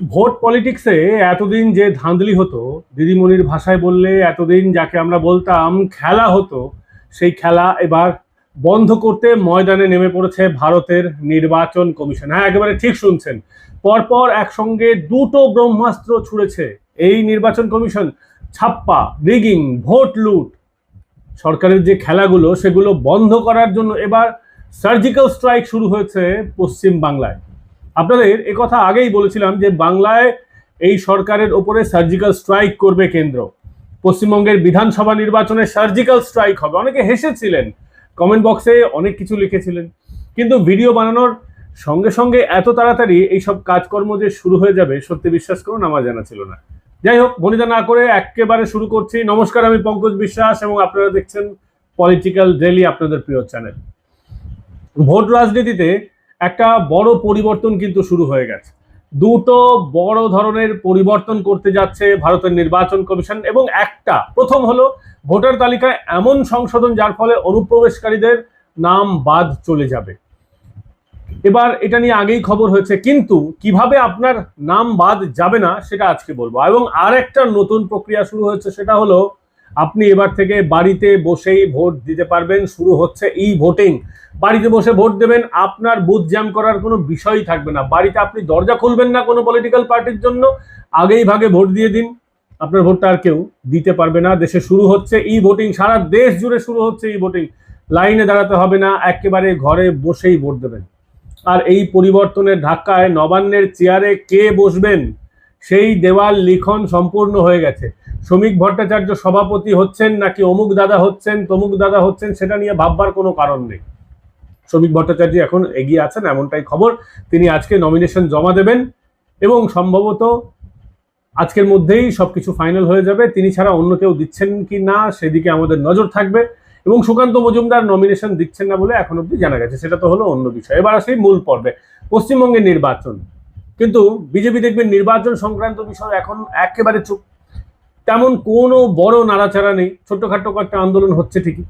Vote পলিটিক্সে এতদিন যে ধাঁধলি হতো, দিদিমণির ভাষায় বললে এতদিন যাকে আমরা বলতাম খেলা হতো, সেই খেলা এবার বন্ধ করতে ময়দানে নেমে পড়েছে ভারতের নির্বাচন কমিশন। হ্যাঁ একেবারে ঠিক শুনছেন। পরপর একসঙ্গে দুটো ব্রহ্মাস্ত্র ছুড়েছে এই নির্বাচন কমিশন। ছাপ্পা, রিগিং, ভোট লুট। সরকারের যে খেলাগুলো, সেগুলো বন্ধ করার জন্য এবার সার্জিক্যাল স্ট্রাইক শুরু হয়েছে পশ্চিম বাংলায়। আপনাদের এ কথা আগেই বলেছিলাম যে বাংলায় এই সরকারের ওপরে সার্জিক্যাল স্ট্রাইক করবে কেন্দ্র। পশ্চিমবঙ্গের বিধানসভা নির্বাচনে সার্জিক্যাল স্ট্রাইক হবে। অনেকে হেসেছিলেন। কমেন্ট বক্সে অনেক কিছু লিখেছিলেন। কিন্তু ভিডিও বানানোর সঙ্গে সঙ্গে এত তাড়াতাড়ি এইসব কাজকর্ম যে শুরু হয়ে যাবে, সত্যি বিশ্বাস করুন, আমার জানা ছিল না। যাই হোক, বনিতা না করে একেবারে শুরু করছি। নমস্কার, আমি পঙ্কজ বিশ্বাস এবং আপনারা দেখছেন পলিটিক্যাল ডেলি আপনাদের প্রিয় চ্যানেল ভোট রাজনীতিতে একটা বড় পরিবর্তন কিন্তু শুরু হয়ে গেছে। দুটো বড় ধরনের পরিবর্তন করতে যাচ্ছে ভারতের নির্বাচন কমিশন এবং একটা, প্রথম হলো ভোটার তালিকায় এমন সংশোধন যার ফলে অনুপ্রবেশকারীদের নাম বাদ চলে যাবে। এবার এটা নিয়ে আগেই খবর হয়েছে, কিন্তু কীভাবে আপনার নাম বাদ যাবে না সেটা আজকে বলব। এবং আর একটা নতুন প্রক্রিয়া শুরু হয়েছে, সেটা হলো আপনি এবার থেকে বাড়িতে বসেই ভোট দিতে পারবেন। শুরু হচ্ছে ই ভোটিং। বাড়িতে বসে ভোট দেবেন, আপনার বুথ জ্যাম করার কোনো বিষয়ই থাকবে না। বাড়িতে আপনি দরজা খুলবেন না কোনো পলিটিক্যাল পার্টির জন্য। আগেই ভাগে ভোট দিয়ে দিন। আপনার ভোটটা আর কেউ দিতে পারবে না। দেশে শুরু হচ্ছে ই ভোটিং। সারা দেশ জুড়ে শুরু হচ্ছে ই ভোটিং। লাইনে দাঁড়াতে হবে না, একেবারে ঘরে বসেই ভোট দেবেন। আর এই পরিবর্তনের ধাক্কায় নবান্নের চেয়ারে কে বসবেন? সেই দেওয়াল লিখন সম্পূর্ণ হয়ে গেছে। শ্রমিক ভট্টাচার্য সভাপতি হচ্ছেন নাকি অমুক দাদা হচ্ছেন, তমুক দাদা হচ্ছেন, সেটা নিয়ে ভাববার কোনো কারণ নেই। শ্রমিক ভট্টাচার্য এখন এগিয়ে আছেন, এমনটাই খবর। তিনি আজকে নমিনেশন জমা দেবেন এবং সম্ভবত আজকের মধ্যেই সব কিছু ফাইনাল হয়ে যাবে। তিনি ছাড়া অন্য কেউ দিচ্ছেন কি না, সেদিকে আমাদের নজর থাকবে। এবং সুকান্ত মজুমদার নমিনেশন দিচ্ছেন না বলে এখন অব্দি জানা গেছে। সেটা তো হলো অন্য বিষয়। এবার আসি মূল পর্বে, পশ্চিমবঙ্গের নির্বাচন। কিন্তু বিজেপি দেখবেন নির্বাচন সংক্রান্ত বিষয় এখন একেবারে চুপ। তেমন কোনো বড় নাড়াচাড়া নেই ছোট্টখাট্ট একটা আন্দোলন হচ্ছে ঠিকই।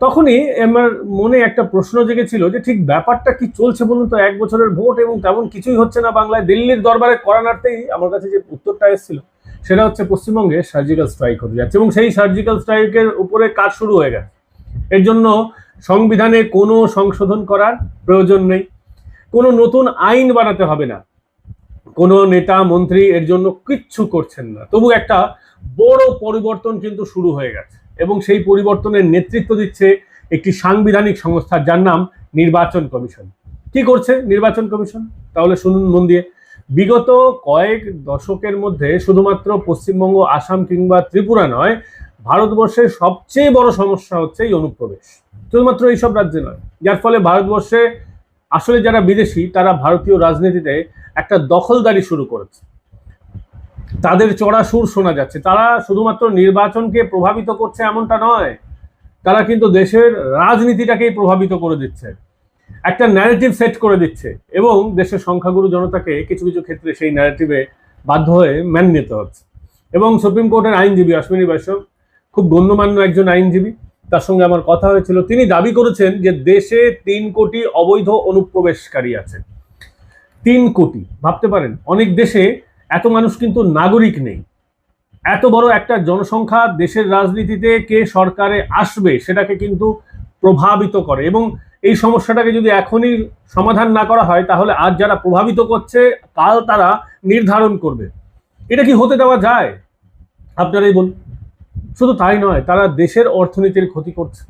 তখনই আমার মনে একটা প্রশ্ন জেগেছিল যে ঠিক ব্যাপারটা কি চলছে বলুন তো, এক বছরের ভোট এবং তেমন কিছুই হচ্ছে না বাংলায়, দিল্লির দরবারে করানার্থেই আমার কাছে যে উত্তরটা এসেছিল, সেটা হচ্ছে পশ্চিমবঙ্গে সার্জিক্যাল স্ট্রাইক হতে যাচ্ছে এবং সেই সার্জিক্যাল স্ট্রাইকের উপরে কাজ শুরু হয়ে গেছে। এর জন্য সংবিধানে কোনো সংশোধন করার প্রয়োজন নেই, কোনো নতুন আইন বানাতে হবে না। কোনো নেতা, মন্ত্রী এর জন্য কিচ্ছু করছেন না। তবু একটা বড় পরিবর্তন কিন্তু শুরু হয়ে গেছে এবং সেই পরিবর্তনের নেতৃত্ব দিচ্ছে একটি সাংবিধানিক সংস্থা যার নাম নির্বাচন কমিশন। কি করছে নির্বাচন কমিশন? তাহলে শুনুন মন দিয়ে। বিগত কয়েক দশকের মধ্যে শুধুমাত্র পশ্চিমবঙ্গ, আসাম কিংবা ত্রিপুরা নয়, ভারতবর্ষের সবচেয়ে বড় সমস্যা হচ্ছে এই অনুপ্রবেশ। শুধুমাত্র এইসব রাজ্যে নয়, যার ফলে ভারতবর্ষে আসলে যারা বিদেশি, তারা ভারতীয় রাজনীতিতে একটা দখলদারি শুরু করেছে। তাদের চড়া সুর শোনা যাচ্ছে। তারা শুধুমাত্র নির্বাচনকে প্রভাবিত করছে এমনটা নয়, তারা কিন্তু দেশের রাজনীতিটাকেই প্রভাবিত করে দিচ্ছে। একটা ন্যারেটিভ সেট করে দিচ্ছে এবং দেশের সংখ্যাগুরু জনতাকে কিছু কিছু ক্ষেত্রে সেই ন্যারেটিভে বাধ্য হয়ে ম্যান নিতে হচ্ছে। এবং সুপ্রিম কোর্টের আইনজীবী অশ্বিনী বৈষ্ণব, খুব গণ্যমান্য একজন আইনজীবী, তার সঙ্গে আমার কথা হয়েছিল। তিনি দাবি করেছেন যে দেশে তিন কোটি অবৈধ অনুপ্রবেশকারী আছে। তিন কোটি, ভাবতে পারেন। অনেক দেশে এত মানুষ কিন্তু নাগরিক নেই। এত বড় একটা জনসংখ্যা দেশের রাজনীতিতে কে সরকারে আসবে সেটাকে কিন্তু প্রভাবিত করে এবং এই সমস্যাটাকে যদি এখনই সমাধান না করা হয়, তাহলে আজ যারা প্রভাবিত করছে, কাল তারা নির্ধারণ করবে। এটা কি হতে দেওয়া যায়? আপনারাই বলুন। শুধু তাই নয়, তারা দেশের অর্থনীতির ক্ষতি করছে।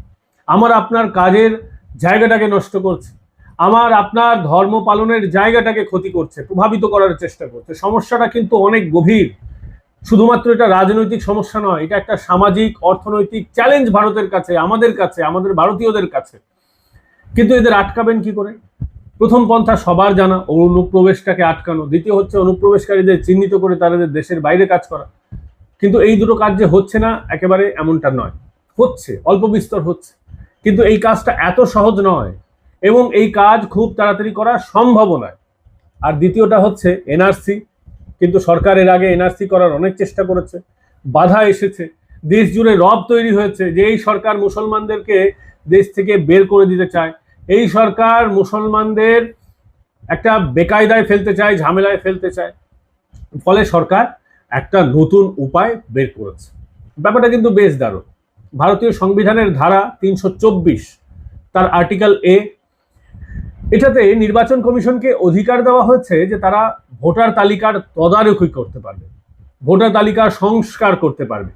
আমার আপনার কাজের জায়গাটাকে নষ্ট করছে। আমার আপনার ধর্ম পালনের জায়গাটাকে ক্ষতি করছে, প্রভাবিত করার চেষ্টা করছে। সমস্যাটা কিন্তু অনেক গভীর। শুধুমাত্র এটা রাজনৈতিক সমস্যা নয়, এটা একটা সামাজিক, অর্থনৈতিক চ্যালেঞ্জ ভারতের কাছে, আমাদের কাছে, আমাদের ভারতীয়দের কাছে। কিন্তু এদের আটকাবেন কি করে? প্রথম পন্থা সবার জানা, অনুপ্রবেশটাকে আটকানো। দ্বিতীয় হচ্ছে অনুপ্রবেশকারীদের চিহ্নিত করে তাদের দেশের বাইরে কাজ করা। কিন্তু এই দুটো কাজ যে হচ্ছে না, একেবারে এমনটা নয়। হচ্ছে, অল্প বিস্তর হচ্ছে। কিন্তু এই কাজটা এত সহজ নয় এবং এই কাজ খুব তাড়াতাড়ি করা সম্ভব নয়। আর দ্বিতীয়টা হচ্ছে এনআরসি, কিন্তু সরকারের আগে এনআরসি করার অনেক চেষ্টা করেছে, বাধা এসেছে, দেশ জুড়ে রব তৈরি হয়েছে যে এই সরকার মুসলমানদেরকে দেশ থেকে বের করে দিতে চায়। এই সরকার মুসলমানদের একটা বেকায়দায় ফেলতে চায়, ঝামেলায় ফেলতে চায়। ফলে সরকার একটা নতুন উপায় বের করেছে। ব্যাপারটা কিন্তু বেশ দারুণ। ভারতীয় সংবিধানের ধারা তিনশো চব্বিশ, তার আর্টিকেল এ এটাতে নির্বাচন কমিশনকে অধিকার দেওয়া হয়েছে যে তারা ভোটার তালিকার তদারকি করতে পারবে, ভোটার তালিকার সংস্কার করতে পারবে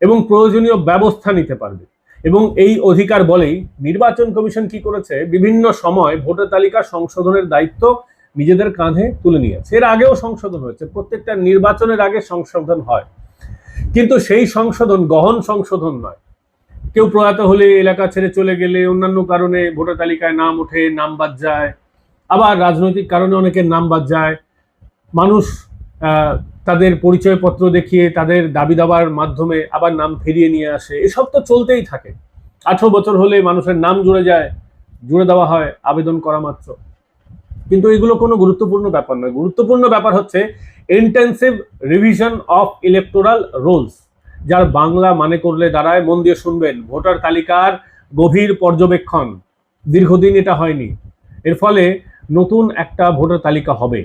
এবং প্রয়োজনীয় ব্যবস্থা নিতে পারবে। এবং এই অধিকার বলেই নির্বাচন কমিশন কি করেছে? বিভিন্ন সময় ভোটার তালিকা সংশোধনের দায়িত্ব নিজেদের কাঁধে তুলে নিয়েছে। এর আগেও সংশোধন হয়েছে, প্রত্যেকটা নির্বাচনের আগে সংশোধন হয়। কিন্তু সেই সংশোধন গহন সংশোধন নয়। কেউ প্রয়াত হলে এলাকা ছেড়ে চলে গেলে অন্যান্য কারণে ভোটার তালিকায় নাম ওঠে, নাম বাদ যায়। আবার রাজনৈতিক কারণে অনেকের নাম বাদ যায়। মানুষ তাদের পরিচয়পত্র দেখিয়ে তাদের দাবি দাবার মাধ্যমে আবার নাম ফিরিয়ে নিয়ে আসে। এসব তো চলতেই থাকে। আঠারো বছর হলে মানুষের নাম জুড়ে যায়, জুড়ে দেওয়া হয় আবেদন করা মাত্র। কিন্তু এগুলো কোনো গুরুত্বপূর্ণ ব্যাপার নয়। গুরুত্বপূর্ণ ব্যাপার হচ্ছে intensive revision of electoral rolls যার বাংলা মানে করলে দাঁড়ায়, মন দিয়ে শুনবেন। ভোটার তালিকার গভীর পর্যবেক্ষণ। দীর্ঘদিন এটা হয়নি। এর ফলে নতুন একটা ভোটার তালিকা হবে।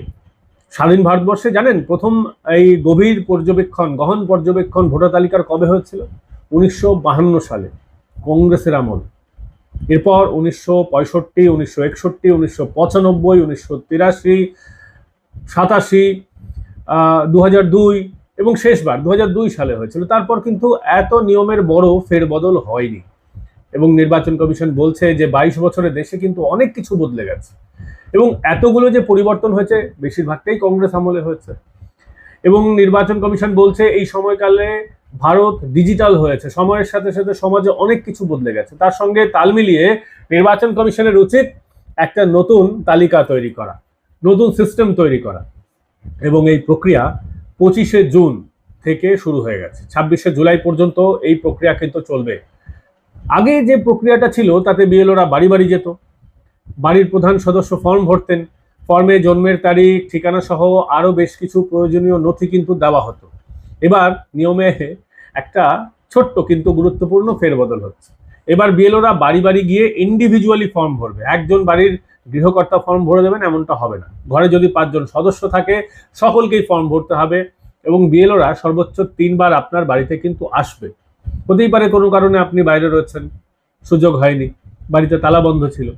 স্বাধীন ভারতবর্ষে জানেন, প্রথম এই গভীর পর্যবেক্ষণ, গহন পর্যবেক্ষণ ভোটার তালিকার কবে হয়েছিল? উনিশশো সালে, কংগ্রেসের আমল। এরপর উনিশশো পঁয়ষট্টি, উনিশশো একষট্টি, উনিশশো পঁচানব্বই, উনিশশো তিরাশি, সাতাশি দু হাজার দুই এবং শেষবার দু হাজার দুই সালে হয়েছিল। তারপর কিন্তু এত নিয়মের বড় ফেরবদল হয়নি। এবং নির্বাচন কমিশন বলছে যে বাইশ বছরে দেশে কিন্তু অনেক কিছু বদলে গেছে। এবং এতগুলো যে পরিবর্তন হয়েছে, বেশিরভাগটাই কংগ্রেস আমলে হয়েছে। এবং নির্বাচন কমিশন বলছে এই সময়কালে ভারত ডিজিটাল হয়েছে। সময়ের সাথে সাথে সমাজে অনেক কিছু বদলে গেছে। তার সঙ্গে তাল মিলিয়ে নির্বাচন কমিশনের উচিত একটা নতুন তালিকা তৈরি করা, নতুন সিস্টেম তৈরি করা। এবং এই প্রক্রিয়া পঁচিশে জুন থেকে শুরু হয়ে গেছে। ছাব্বিশে জুলাই পর্যন্ত এই প্রক্রিয়া কিন্তু চলবে। আগে যে প্রক্রিয়াটা ছিল, তাতে বিএলওরা বাড়ি বাড়ি যেত। বাড়ির প্রধান সদস্য ফর্ম ভরতেন। ফর্মে জন্মের তারিখ, ঠিকানা সহ আরও বেশ কিছু প্রয়োজনীয় নথি কিন্তু দেওয়া হতো। এবার নিয়মে একটা ছোট্ট কিন্তু গুরুত্বপূর্ণ ফেরবদল হচ্ছে। এবার বিএলওরা বাড়ি বাড়ি গিয়ে ইন্ডিভিজুয়ালি ফর্ম ভরবে। একজন বাড়ির গৃহকর্তা ফর্ম ভরে দেবেন, এমনটা হবে না। ঘরে যদি পাঁচজন সদস্য থাকে, সকলকেই ফর্ম ভরতে হবে এবং বিএলওরা সর্বোচ্চ তিনবার আপনার বাড়িতে কিন্তু আসবে। হতেই পারে কোনো কারণে আপনি বাইরে রয়েছেন, সুযোগ হয়নি, বাড়িতে তালা বন্ধ ছিল,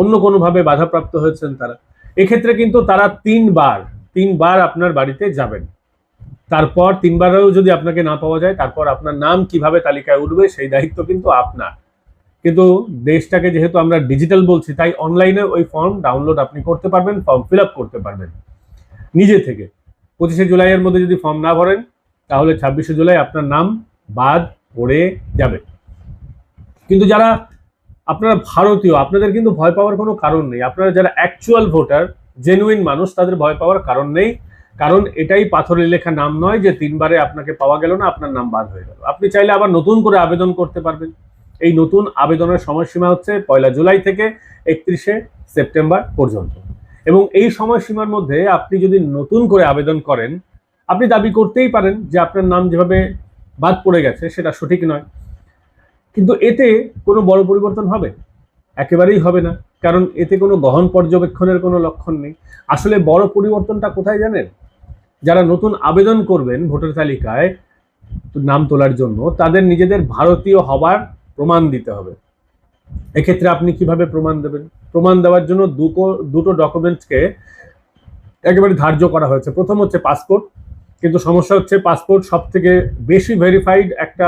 অন্য কোনোভাবে বাধাপ্রাপ্ত হয়েছেন তারা। এক্ষেত্রে কিন্তু তারা তিনবার তিনবার আপনার বাড়িতে যাবেন। তারপর তিনবারেও যদি আপনাকে না পাওয়া যায়, তারপর আপনার নাম কীভাবে তালিকায় উঠবে, সেই দায়িত্ব কিন্তু আপনার। কিন্তু দেশটাকে যেহেতু আমরা ডিজিটাল বলছি, তাই অনলাইনে ওই ফর্ম ডাউনলোড আপনি করতে পারবেন ফর্ম ফিল করতে পারবেন। নিজে থেকে। পঁচিশে জুলাইয়ের মধ্যে যদি ফর্ম না ভরেন, তাহলে ছাব্বিশে জুলাই আপনার নাম বাদ পড়ে যাবে। কিন্তু যারা আপনারা ভারতীয়, আপনাদের কিন্তু ভয় পাওয়ার কোনো কারণ নেই। আপনারা যারা অ্যাকচুয়াল ভোটার জেনুইন মানুষ, তাদের ভয় পাওয়ার কারণ নেই। কারণ এটাই পাথরে লেখা নাম নয় যে তিনবারে আপনাকে পাওয়া গেল না, আপনার নাম বাদ হয়ে গেল। আপনি চাইলে আবার নতুন করে আবেদন করতে পারবেন। এই নতুন আবেদনের সময়সীমা হচ্ছে পয়লা জুলাই থেকে একত্রিশে সেপ্টেম্বর পর্যন্ত। এবং এই সময়সীমার মধ্যে আপনি যদি নতুন করে আবেদন করেন, আপনি দাবি করতেই পারেন যে আপনার নাম যেভাবে বাদ পড়ে গেছে সেটা সঠিক নয়। কিন্তু এতে কোনো বড় পরিবর্তন হবে? একেবারেই হবে না। কারণ এতে কোনো গহন পর্যবেক্ষণের কোনো লক্ষণ নেই। আসলে বড় পরিবর্তনটা কোথায় জানেন? যারা নতুন আবেদন করবেন ভোটার তালিকায় নাম তোলার জন্য, তাদের নিজেদের ভারতীয় হবার প্রমাণ দিতে হবে। এক্ষেত্রে আপনি কীভাবে প্রমাণ দেবেন? প্রমাণ দেওয়ার জন্য দুটো ডকুমেন্টসকে একেবারে ধার্য করা হয়েছে। প্রথম হচ্ছে পাসপোর্ট, কিন্তু সমস্যা হচ্ছে পাসপোর্ট সব থেকে বেশি ভেরিফাইড একটা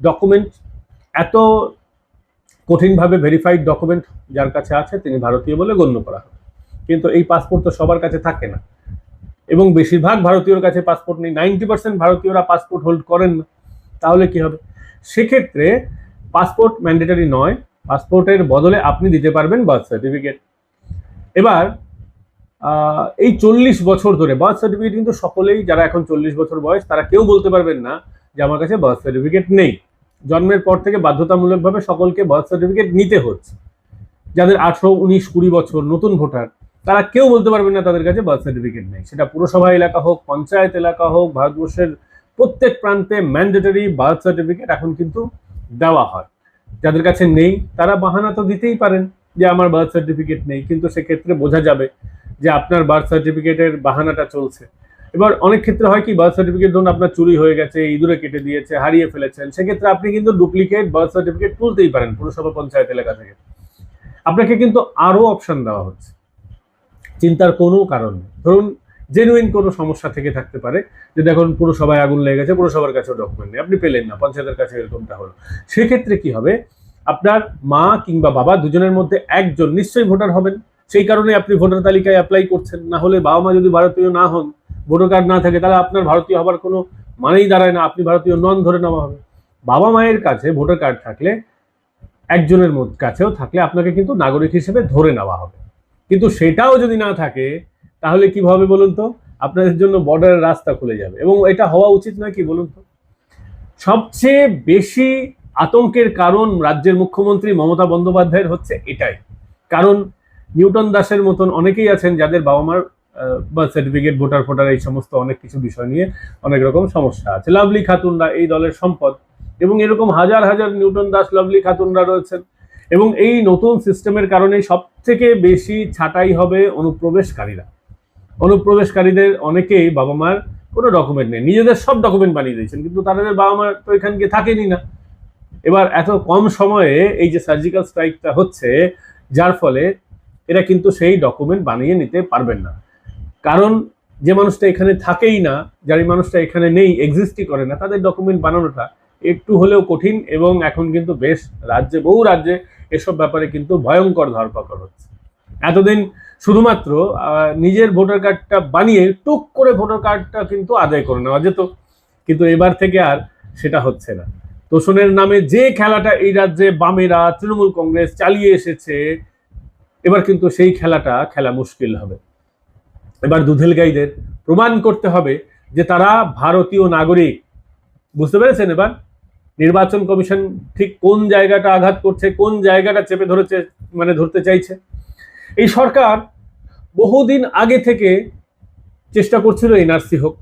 ডকুমেন্ট। এত কঠিনভাবে ভেরিফাইড ডকুমেন্ট যার কাছে আছে, তিনি ভারতীয় বলে গণ্য করা হয় কিন্তু এই পাসপোর্ট তো সবার কাছে থাকে না। এবং বেশিরভাগ ভারতীয়র কাছে পাসপোর্ট নেই। নাইনটি পার্সেন্ট ভারতীয়রা পাসপোর্ট হোল্ড করেন না। তাহলে কি হবে? সেক্ষেত্রে পাসপোর্ট ম্যান্ডেটারি নয়, পাসপোর্টের বদলে আপনি দিতে পারবেন বার্থ সার্টিফিকেট এবার এই চল্লিশ বছর ধরে বার্থ সার্টিফিকেট কিন্তু সকলেই, যারা এখন চল্লিশ বছর বয়স, তারা কেউ বলতে পারবেন না যে আমার কাছে বার্থ সার্টিফিকেট নেই। জন্মের পর থেকে বাধ্যতামূলকভাবে সকলকে বার্থ সার্টিফিকেট নিতে হচ্ছে। যাদের আঠেরো, উনিশ, কুড়ি বছর, নতুন ভোটার, তারা কেউ বলতে পারবেন না তাদের কাছে বার্থ সার্টিফিকেট নেই। সেটা পুরসভা এলাকা হোক, পঞ্চায়েত এলাকা হোক, ভারতবর্ষের প্রত্যেক প্রান্তে ম্যান্ডেটরি বার্থ সার্টিফিকেট এখন কিন্তু দেওয়া হয়। যাদের কাছে নেই, তারা বাহানা তো দিতেই পারেন যে আমার বার্থ সার্টিফিকেট নেই, কিন্তু সেক্ষেত্রে বোঝা যাবে যে আপনার বার্থ সার্টিফিকেটের বাহানাটা চলছে। এবার অনেক ক্ষেত্রে হয় কি বার্থ সার্টিফিকেট ধরুন আপনার চুরি হয়ে গেছে, ইঁদুরে কেটে দিয়েছে, হারিয়ে ফেলেছেন, সেক্ষেত্রে আপনি কিন্তু ডুপ্লিকেট বার্থ সার্টিফিকেট তুলতেই পারেন পুরসভা পঞ্চায়েত এলাকা থেকে। আপনাকে কিন্তু আরও অপশন দেওয়া হচ্ছে। চিন্তার কোনো কারণ নেই। ধরুন জেনুইন কোনো সমস্যা থেকে থাকতে পারে। যে দেখুন পুরসভায় আগুন লেগে গেছে, পুরসভার কাছেও ডকুমেন্ট নেই। আপনি পেলেন না, পঞ্চায়েতের কাছে এরকমটা হলো। সেক্ষেত্রে কি হবে? আপনার মা কিংবা বাবা দুজনের মধ্যে একজন নিশ্চয়ই ভোটার হবেন। সেই কারণে আপনি ভোটার তালিকায় অ্যাপ্লাই করছেন। না হলে বাবা মা যদি ভারতীয় না হন, ভোটার কার্ড না থাকে, তাহলে আপনার ভারতীয় হবার কোনো মানেই দাঁড়ায় না। আপনি ভারতীয় নন, ধরে নেওয়া হবে। বাবা মায়ের কাছে ভোটার কার্ড থাকলে, একজনের কাছেও থাকলে আপনাকে কিন্তু নাগরিক হিসেবে ধরে নেওয়া হবে। কিন্তু সেটাও যদি না থাকে তাহলে কি হবে বলুন তো? আপনাদের জন্য বর্ডারের রাস্তা খুলে যাবে। এবং এটা হওয়া উচিত নয় কি বলুন তো? সবচেয়ে বেশি আতঙ্কের কারণ রাজ্যের মুখ্যমন্ত্রী মমতা বন্দ্যোপাধ্যায়ের হচ্ছে এটাই। কারণ নিউটন দাসের মতন অনেকেই আছেন যাদের বাবা মার বার্থ সার্টিফিকেট ভোটার ফোটার এই সমস্ত অনেক কিছু বিষয় নিয়ে অনেক রকম সমস্যা আছে। লাভলি খাতুনরা এই দলের সম্পদ এবং এরকম হাজার হাজার নিউটন দাস, লাভলি খাতুনরা রয়েছেন। এবং এই নতুন সিস্টেমের কারণে সব থেকে বেশি ছাঁটাই হবে অনুপ্রবেশকারীরা। অনুপ্রবেশকারীদের অনেকেই বাবা মার কোনো ডকুমেন্ট নেই। নিজেদের সব ডকুমেন্ট বানিয়ে দিয়েছেন, কিন্তু তাদের বাবা মার তো এখানে গিয়ে থাকেনি না। এবার এত কম সময়ে এই যে সার্জিক্যাল স্ট্রাইকটা হচ্ছে, যার ফলে এরা কিন্তু সেই ডকুমেন্ট বানিয়ে নিতে পারবেন না। কারণ যে মানুষটা এখানে থাকেই না যার মানুষটা এখানে নেই এক্সিস্টই করে না, তাদের ডকুমেন্ট বানানোটা একটু হলেও কঠিন এবং এখন কিন্তু বেশ রাজ্যে, বহু রাজ্যে এসব ব্যাপারে কিন্তু ভয়ঙ্কর ধরপাকড় হচ্ছে। এতদিন শুধুমাত্র নিজের ভোটার কার্ডটা বানিয়ে টুক করে ভোটার কার্ডটা কিন্তু আদায় করে নেওয়া যেত। কিন্তু এবার থেকে আর সেটা হচ্ছে না। তোষণের নামে যে খেলাটা এই রাজ্যে বামেরা, তৃণমূল কংগ্রেস চালিয়ে এসেছে, এবার কিন্তু সেই খেলাটা খেলা মুশকিল হবে। এবার দুধেল গাইদের প্রমাণ করতে হবে যে তারা ভারতীয় নাগরিক। বুঝতে পেরেছেন এবার? নির্বাচন কমিশন ঠিক কোন জায়গাটা আঘাত করছে, কোন জায়গাটা চেপে ধরেছে মানে ধরতে চাইছে? এই সরকার বহুদিন আগে থেকে চেষ্টা করছিল এনআরসি হোক,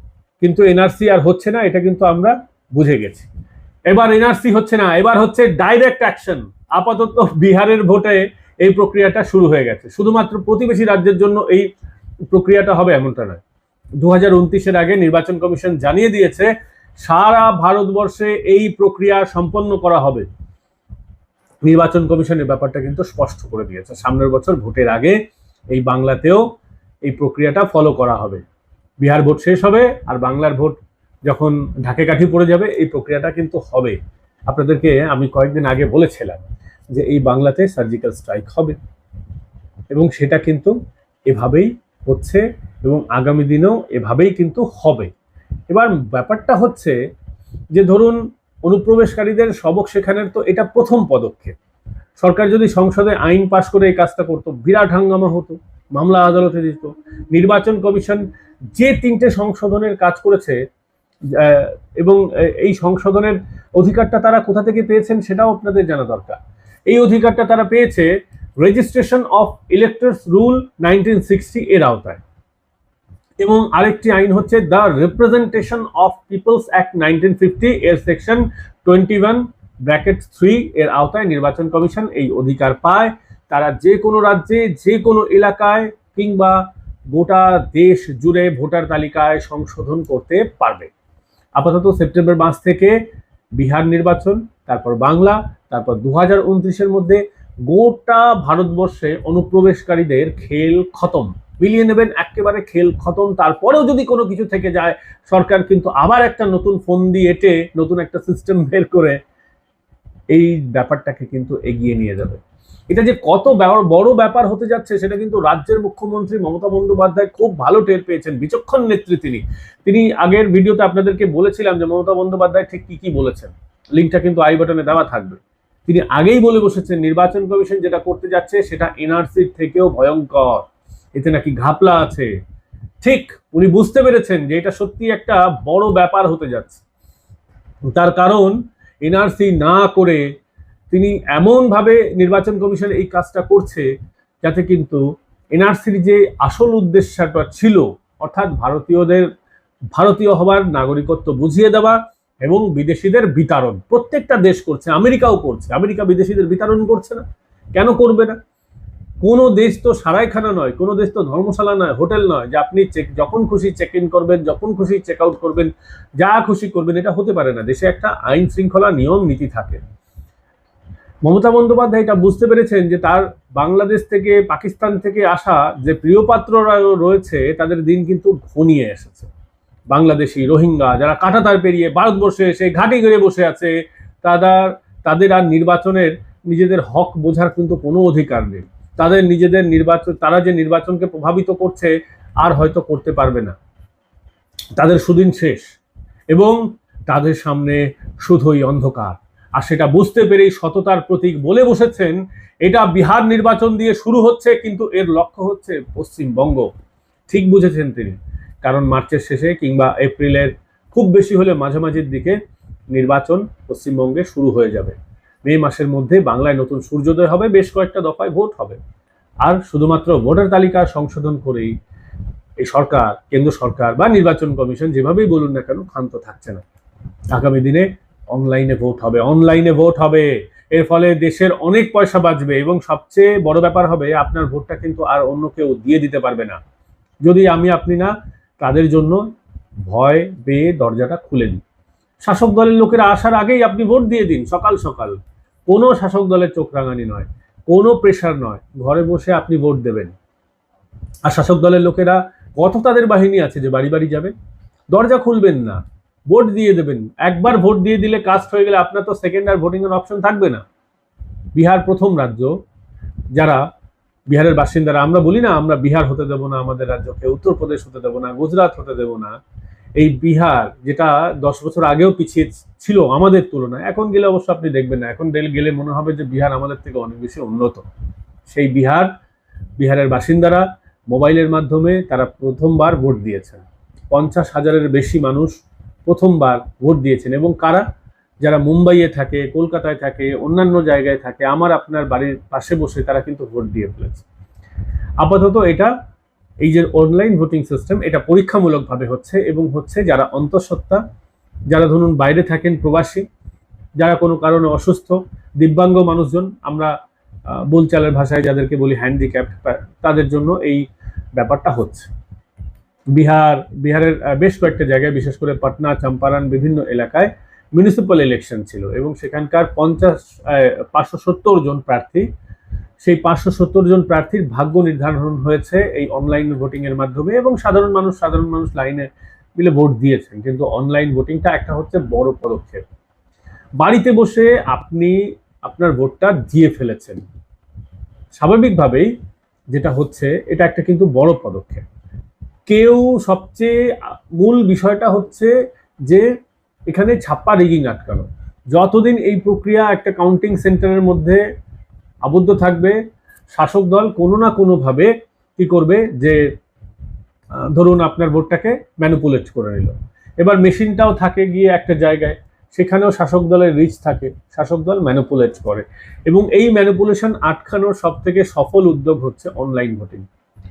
কিন্তু এনআরসি আর হচ্ছে না, এটা কিন্তু আমরা বুঝে গেছি। এবার এনআরসি হচ্ছে না, এবার হচ্ছে ডাইরেক্ট অ্যাকশন আপাতত বিহারের ভোটে এই প্রক্রিয়াটা শুরু হয়ে গেছে। শুধুমাত্র প্রতিবেশী রাজ্যের জন্য এই প্রক্রিয়াটা হবে এমনটা নয়। দু হাজার আগে নির্বাচন কমিশন জানিয়ে দিয়েছে, সারা ভারতবর্ষে এই প্রক্রিয়া সম্পন্ন করা হবে। নির্বাচন কমিশনের ব্যাপারটা কিন্তু স্পষ্ট করে দিয়েছে। সামনের বছর ভোটের আগে এই বাংলাতেও এই প্রক্রিয়াটা ফলো করা হবে। বিহার ভোট শেষ হবে আর বাংলার ভোট যখন ঢাকে কাঠি পড়ে যাবে, এই প্রক্রিয়াটা কিন্তু হবে। আপনাদেরকে আমি কয়েকদিন আগে বলেছিলাম যে এই বাংলাতে সার্জিক্যাল স্ট্রাইক হবে। এবং সেটা কিন্তু এভাবেই হচ্ছে এবং আগামী দিনেও এভাবেই কিন্তু হবে। এবার ব্যাপারটা হচ্ছে যে ধরুন অনুপ্রবেশকারীদের সবক শেখানোর তো এটা প্রথম পদক্ষেপ। সরকার যদি সংসদে আইন পাশ করে এই কাজটা করতো, বিরাট হাঙ্গামা হতো, মামলা আদালতে দিত, নির্বাচন কমিশন যে তিনটে সংশোধনের কাজ করেছে এবং এই সংশোধনের অধিকারটা তারা কোথা থেকে পেয়েছেন সেটাও আপনাদের জানা দরকার। এই অধিকারটা তারা পেয়েছে registration of electors rule nineteen sixty এর আওতায়। এবং আরেকটি আইন হচ্ছে the representation of people's act nineteen fifty এর section twenty one bracket three এর আওতায় নির্বাচন কমিশন এই অধিকার পায়। তারা যে কোনো রাজ্যে, যে কোনো এলাকায় কিংবা গোটা দেশ জুড়ে ভোটার তালিকায় সংশোধন করতে পারবে। আপাতত সেপ্টেম্বর মাস থেকে বিহার নির্বাচন, তারপর বাংলা, তারপর দু হাজার মধ্যে গোটা ভারতবর্ষে অনুপ্রবেশকারীদের খেল খতম। মিলিয়ে নেবেন, একেবারে খেল খতম। তারপরেও যদি কোনো কিছু থেকে যায়, সরকার কিন্তু আবার একটা নতুন ফোন দিয়ে এটে নতুন একটা সিস্টেম বের করে এই ব্যাপারটাকে কিন্তু এগিয়ে নিয়ে যাবে। এটা যে কত বড় ব্যাপার হতে যাচ্ছে, সেটা কিন্তু রাজ্যের মুখ্যমন্ত্রী মমতা বন্দ্যোপাধ্যায় খুব ভালো টের পেয়েছেন, বিচক্ষণ নেত্রী তিনি। তিনি আগের ভিডিওতে আপনাদেরকে বলেছিলাম যে মমতা বন্দ্যোপাধ্যায় ঠিক কি কি বলেছেন। লিঙ্কটা কিন্তু আই বাটনে দেওয়া থাকবে। তিনি আগেই বলে বসেছেন, নির্বাচন কমিশন যেটা করতে যাচ্ছে, সেটা এনআরসির থেকেও ভয়ঙ্কর। এতে নাকি ঘাপলা আছে। ঠিক, উনি বুঝতে পেরেছেন যে এটা সত্যি একটা বড় ব্যাপার হতে যাচ্ছে। তার কারণ এনআরসি না করে তিনি এমনভাবে নির্বাচন কমিশন এই কাজটা করছে, যাতে কিন্তু এনআরসির যে আসল উদ্দেশ্যটা ছিল, অর্থাৎ ভারতীয়দের, ভারতীয় হবার নাগরিকত্ব বুঝিয়ে দেওয়া এবং বিদেশিদের বিতরণ, প্রত্যেকটা দেশ করছে, আমেরিকাও করছে, আমেরিকা বিদেশিদের বিতরণ করছে না। কেন করবে না? কোনো দেশ তো সারাইখানা নয়, কোনো দেশ তো ধর্মশালা নয়, হোটেল নয়, যে আপনি চেক যখন খুশি চেক ইন করবেন, যখন খুশি চেক আউট করবেন, যা খুশি করবেন, এটা হতে পারে না। দেশে একটা আইন শৃঙ্খলা নিয়ম নীতি থাকে। মমতা বন্দ্যোপাধ্যায় এটা বুঝতে পেরেছেন যে তার বাংলাদেশ থেকে, পাকিস্তান থেকে আসা যে প্রিয়পাত্ররা রয়েছে, তাদের দিন কিন্তু ঘনিয়ে এসেছে। বাংলাদেশি রোহিঙ্গা যারা কাঁটাতার পেরিয়ে ভারতবর্ষে এসে ঘাটে গড়ে বসে আছে, তাদের তাদের আর নির্বাচনের নিজেদের হক বোঝার কিন্তু কোনো অধিকার নেই। তাদের নিজেদের নির্বাচন, তারা যে নির্বাচনকে প্রভাবিত করছে আর হয়তো করতে পারবে না। তাদের সুদিন শেষ এবং তাদের সামনে শুধুই অন্ধকার। আর সেটা বুঝতে পেরেই সততার প্রতীক বলে বসেছেন, এটা বিহার নির্বাচন দিয়ে শুরু হচ্ছে, কিন্তু এর লক্ষ্য হচ্ছে পশ্চিমবঙ্গ। ঠিক বুঝেছেন তিনি, কারণ মার্চের শেষে কিংবা এপ্রিলের খুব বেশি হলে মাঝামাঝির দিকে নির্বাচন পশ্চিমবঙ্গে শুরু হয়ে যাবে। মে মাসের মধ্যে বাংলায় নতুন সূর্যোদয় হবে, বেশ কয়েকটা দফায় ভোট হবে। আর শুধুমাত্র ভোটার তালিকা সংশোধন করেই এই সরকার, কেন্দ্র সরকার বা নির্বাচন কমিশন যেভাবেই বলুন না কেন ক্ষান্ত থাকছে না। আগামী দিনে অনলাইনে ভোট হবে, অনলাইনে ভোট হবে। এর ফলে দেশের অনেক পয়সা বাঁচবে এবং সবচেয়ে বড় ব্যাপার হবে, আপনার ভোটটা কিন্তু আর অন্য কেউ দিয়ে দিতে পারবে না। যদি আমি, আপনি না, তাদের জন্য ভয় পেয়ে দরজাটা খুলে দিই। শাসক দলের লোকেরা আসার আগেই আপনি ভোট দিয়ে দিন, সকাল সকাল। কোনো শাসক দলের চোখ রাঙানি নয়, কোনো প্রেশার নয়, ঘরে বসে আপনি ভোট দেবেন। আর শাসক দলের লোকেরা, কত তাদের বাহিনী আছে যে বাড়ি বাড়ি যাবে? দরজা খুলবেন না, ভোট দিয়ে দেবেন। একবার ভোট দিয়ে দিলে কাস্ট হয়ে গেলে আপনার তো সেকেন্ড আর ভোটিং এর অপশন থাকবে না। বিহার প্রথম রাজ্য, যারা বিহারের বাসিন্দারা, আমরা বলি না আমরা বিহার হতে দেবো না, আমাদের রাজ্যকে উত্তরপ্রদেশ হতে দেবো না, গুজরাট হতে দেবো না এই বিহার, যেটা দশ বছর আগেও পিছিয়ে ছিল আমাদের তুলনায়, এখন গেলে অবশ্য আপনি দেখবেন না। এখন গেলে- মনে হবে যে বিহার আমাদের থেকে অনেক বেশি উন্নত। সেই বিহার, বিহারের বাসিন্দারা মোবাইলের মাধ্যমে তারা প্রথমবার ভোট দিয়েছেন। পঞ্চাশ হাজারের বেশি মানুষ প্রথমবার ভোট দিয়েছেন। এবং কারা? যারা মুম্বাইয়ে থাকে, কলকাতায় থাকে, অন্যান্য জায়গায় থাকে, আমার আপনার বাড়ির পাশে বসে তারা কিন্তু ভোট দিয়ে ফেলেছে। আপাতত এটা এই যে অনলাইন ভোটিং সিস্টেম এটা পরীক্ষামূলকভাবে হচ্ছে এবং হচ্ছে যারা অন্তঃসত্ত্বা, যারা ধরুন বাইরে থাকেন প্রবাসী, যারা কোনো কারণে অসুস্থ, দিব্যাঙ্গ মানুষজন, আমরা বোলচালের ভাষায় যাদেরকে বলি হ্যান্ডিক্যাপ তাদের জন্য এই ব্যাপারটা হচ্ছে। বিহার, বিহারের বেশ কয়েকটা জায়গায়, বিশেষ করে পাটনা, চম্পারণ, বিভিন্ন এলাকায় মিউনিসিপ্যাল ইলেকশন ছিল এবং সেখানকার পঞ্চাশ পাঁচশো সত্তর জন প্রার্থী সেই পাঁচশো সত্তর জন প্রার্থীর ভাগ্য নির্ধারণ হয়েছে এই অনলাইন ভোটিং এর মাধ্যমে এবং সাধারণ মানুষ সাধারণ মানুষ লাইনে মিলে ভোট দিয়েছেন। কিন্তু অনলাইন ভোটিংটা একটা হচ্ছে বড় পদক্ষেপ। বাড়িতে বসে আপনি আপনার ভোটটা দিয়ে ফেলেছেন। স্বাভাবিকভাবেই যেটা হচ্ছে, এটা একটা কিন্তু বড় পদক্ষেপ। কেউ সবচেয়ে মূল বিষয়টা হচ্ছে যে এখানে ছাপ্পা রিগিং আটকানো। যতদিন এই প্রক্রিয়া একটা কাউন্টিং সেন্টারের মধ্যে আবদ্ধ থাকবে, শাসক দল কোনো না কোনোভাবে কি করবে যে ধরুন আপনার ভোটটাকে ম্যানুপুলেট করে নিল। এবার মেশিনটাও থাকে গিয়ে একটা জায়গায়, সেখানেও শাসক দলের রিচ থাকে, শাসক দল ম্যানুপুলেট করে। এবং এই ম্যানুপুলেশন আটকানোর সব থেকে সফল উদ্যোগ হচ্ছে অনলাইন ভোটিং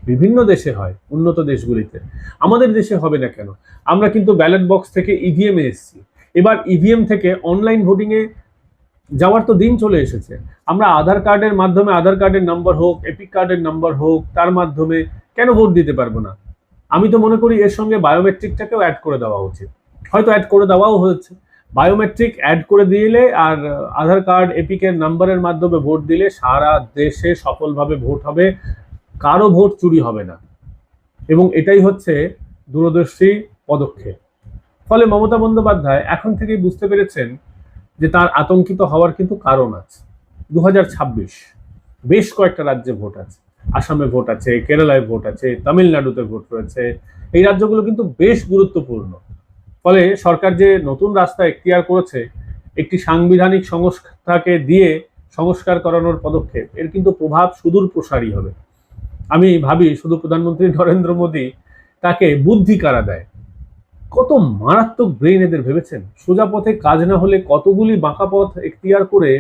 বিভিন্ন দেশে হয়, উন্নত দেশগুলিতে। আমাদের দেশে হবে না কেন? আমরা কিন্তু ব্যালট বক্স থেকে ইভিএম এ এসেছি। এবার ইভিএম থেকে অনলাইন ভোটিংয়ে যাওয়ার তো দিন চলে এসেছে। আমরা আধার কার্ডের মাধ্যমে আধার কার্ডের নাম্বার হোক, এপিক কার্ডের নাম্বার হোক, তার মাধ্যমে কেন ভোট দিতে পারব না? আমি তো মনে করি এর সঙ্গে বায়োমেট্রিকটাকেও অ্যাড করে দেওয়া উচিত। হয়তো অ্যাড করে দেওয়াও হয়েছে। বায়োমেট্রিক অ্যাড করে দিলে আর আধার কার্ড এপিকের নাম্বারের মাধ্যমে ভোট দিলে সারা দেশে সফলভাবে ভোট হবে, কারও ভোট চুরি হবে না। এবং এটাই হচ্ছে দূরদর্শী পদক্ষেপ। ফলে মমতা বন্দ্যোপাধ্যায় এখন থেকেই বুঝতে পেরেছেন যে তার আতঙ্কিত হওয়ার কিন্তু কারণ আছে। দু হাজার ছাব্বিশ, বেশ কয়েকটা রাজ্যে ভোট আছে। আসামে ভোট আছে, কেরালায় ভোট আছে, তামিলনাড়ুতে ভোট রয়েছে। এই রাজ্যগুলো কিন্তু বেশ গুরুত্বপূর্ণ। ফলে সরকার যে নতুন রাস্তা এখতিয়ার করেছে, একটি সাংবিধানিক সংস্থাকে দিয়ে সংস্কার করানোর পদক্ষেপ, এর কিন্তু প্রভাব সুদূর প্রসারী হবে। আমি ভাবি, শুধু প্রধানমন্ত্রী নরেন্দ্র মোদী তাকে বুদ্ধি কারা দেয়? কত মারাত্মক ব্রেন এদের ভেবেছেন? সোজা পথে কাজ না হলে কতগুলি বাঁকা পথ এখতিয়ার করে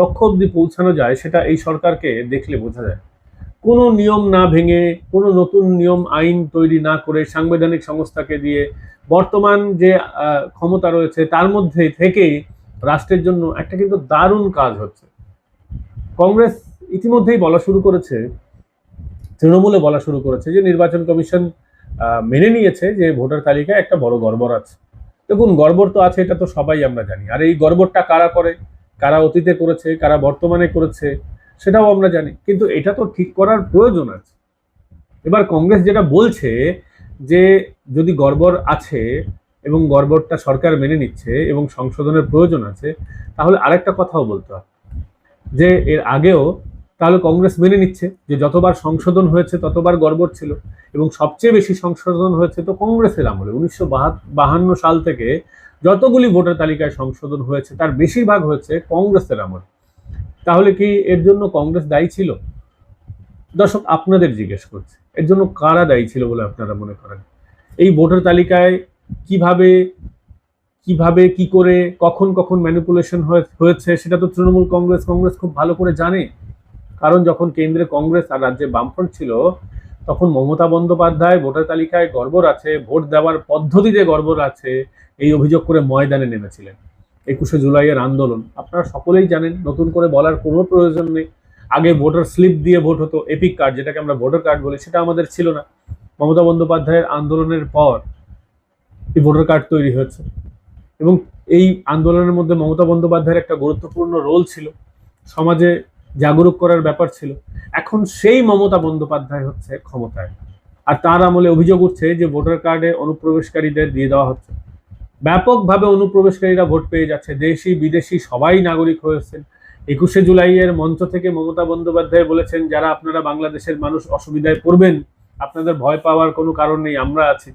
লক্ষ্য অব্দি পৌঁছানো যায় সেটা এই সরকারকে দেখলে বোঝা যায়। কোনো নিয়ম না ভেঙে, কোনো নতুন নিয়ম, আইন তৈরি না করে সাংবিধানিক সংস্থাকে দিয়ে বর্তমান যে ক্ষমতা রয়েছে তার মধ্যে থেকেই রাষ্ট্রের জন্য একটা কিন্তু দারুণ কাজ হচ্ছে। কংগ্রেস ইতিমধ্যেই বলা শুরু করেছে, তৃণমূলে বলা শুরু করেছে যে, নির্বাচন কমিশন মেনে নিয়েছে যে ভোটার তালিকায় একটা বড় গড়বড় আছে। দেখুন, গড়বড় তো আছে, এটা তো সবাই আমরা জানি। আর এই গড়বড়টা কারা করে? কারা অতীতে করেছে? কারা বর্তমানে করেছে? সেটাও আমরা জানি। কিন্তু এটা তো ঠিক করার প্রয়োজন আছে। এবার কংগ্রেস যেটা বলছে যে যদি গড়বড় আছে এবং গড়বড়টা সরকার মেনে নিচ্ছে এবং সংশোধনের প্রয়োজন আছে, তাহলে আরেকটা কথাও বলতে হবে। যে এর আগেও তাহলে কংগ্রেস মেনে নিচ্ছে যে যতবার সংশোধন হয়েছে ততবার গড়বড় ছিল এবং সবচেয়ে বেশি সংশোধন হয়েছে তো কংগ্রেসের আমলে। উনিশশো বাহান্ন সাল থেকে যতগুলি ভোটার তালিকায় সংশোধন হয়েছে তার বেশিরভাগ হয়েছে কংগ্রেসের আমলে। তাহলে কি এর জন্য কংগ্রেস দায়ী ছিল? দর্শক, আপনাদের জিজ্ঞেস করছে, এর জন্য কারা দায়ী ছিল বলে আপনারা মনে করেন? এই ভোটার তালিকায় কীভাবে কীভাবে, কি করে, কখন কখন ম্যানিপুলেশন হয়েছে সেটা তো তৃণমূল কংগ্রেস কংগ্রেস খুব ভালো করে জানে। কারণ যখন কেন্দ্রে কংগ্রেস আর রাজ্যে বামফ্রন্ট ছিল, তখন মমতা বন্দ্যোপাধ্যায় ভোটার তালিকায় গড়বড় আছে, ভোট দেওয়ার পদ্ধতিতে গড়বড় আছে, এই অভিযোগ করে ময়দানে নেমেছিলেন। একুশে জুলাইয়ের আন্দোলন। আপনারা সকলেই জানেন, নতুন করে বলার কোনো প্রয়োজন নেই। আগে ভোটার স্লিপ দিয়ে ভোট হতো, এপিক কার্ড, যেটাকে আমরা ভোটার কার্ড বলি, সেটা আমাদের ছিল না। মমতা বন্দ্যোপাধ্যায়ের আন্দোলনের পর এই ভোটার কার্ড তৈরি হয়েছে। এবং এই আন্দোলনের মধ্যে মমতা বন্দ্যোপাধ্যায়ের একটা গুরুত্বপূর্ণ রোল ছিল। সমাজে জাগরুক করার ব্যাপার ছিল। এখন সেই মমতা বন্দ্যোপাধ্যায় হচ্ছে ক্ষমতায়। আর তার আমলে অভিযোগ উঠছে যে ভোটার কার্ডে অনুপ্রবেশকারীদের দিয়ে দেওয়া হচ্ছে। ব্যাপকভাবে অনুপ্রবেশকারীরা ভোট পেয়ে যাচ্ছে। দেশি, বিদেশি সবাই নাগরিক হয়েছেন একুশে জুলাইয়ের মঞ্চ থেকে মমতা বন্দ্যোপাধ্যায় বলেছেন, যারা আপনারা বাংলাদেশের মানুষ অসুবিধায় পড়বেন, আপনাদের ভয় পাওয়ার কোনো কারণ নেই, আমরা আছি।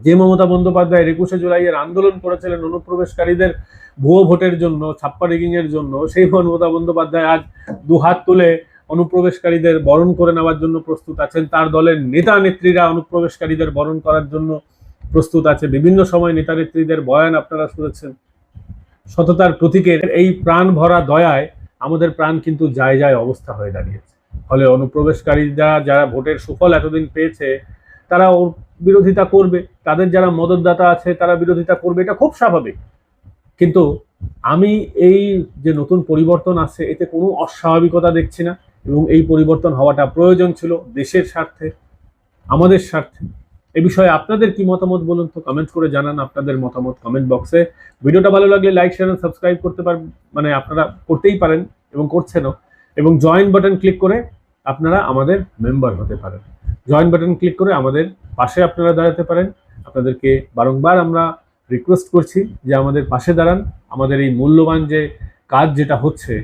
যে মমতা বন্দ্যোপাধ্যায় একুশে জুলাইয়ের আন্দোলন করেছিলেন অনুপ্রবেশকারীদের ভুয়ো ভোটের জন্য ছাপ্পা রিগিং এর জন্য, সেই মমতা বন্দ্যোপাধ্যায় আজ দুহাত তুলে অনুপ্রবেশকারীদের বরণ করে নেওয়ার জন্য প্রস্তুত আছেন। তার দলের নেতা নেত্রীরা অনুপ্রবেশকারীদের বরণ করার জন্য প্রস্তুত আছে। বিভিন্ন সময় নেতা নেত্রীদের বয়ান আপনারা শুনেছেন। সততার প্রতীকের এই প্রাণ ভরা দয়ায় আমাদের প্রাণ কিন্তু যায় যায় অবস্থা হয়ে দাঁড়িয়েছে। ফলে অনুপ্রবেশকারীরা যারা ভোটের সুফল এতদিন পেয়েছে তারা ওর বিরোধিতা করবে, তাদের যারা মদতদাতা আছে তারা বিরোধিতা করবে, এটা খুব স্বাভাবিক। কিন্তু আমি এই যে নতুন পরিবর্তন আছে এতে কোনো অস্বাভাবিকতা দেখছি না এবং এই পরিবর্তন হওয়াটা প্রয়োজন ছিল দেশের স্বার্থে, আমাদের স্বার্থে। এ বিষয়ে আপনাদের কি মতামত বলুন তো? কমেন্ট করে জানান আপনাদের মতামত কমেন্ট বক্সে ভিডিওটা ভালো লাগলে লাইক শেয়ার সাবস্ক্রাইব করতে পার মানে আপনারা করতেই পারেন এবং করছেনও। এবং জয়েন বাটন ক্লিক করে আপনারা আমাদের মেম্বার হতে পারেন। জয়েন বাটন ক্লিক করে আমাদের পাশে আপনারা দাঁড়াতে পারেন। আপনাদেরকে বারংবার আমরা রিকোয়েস্ট করছি যে আমাদের পাশে দাঁড়ান। আমাদের এই মূল্যবান যে কাজ যেটা হচ্ছে,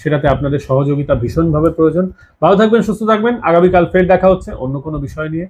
সেটাতে আপনাদের সহযোগিতা ভীষণভাবে প্রয়োজন। ভালো থাকবেন, সুস্থ থাকবেন। আগামীকাল ফের দেখা হচ্ছে অন্য কোনো বিষয় নিয়ে।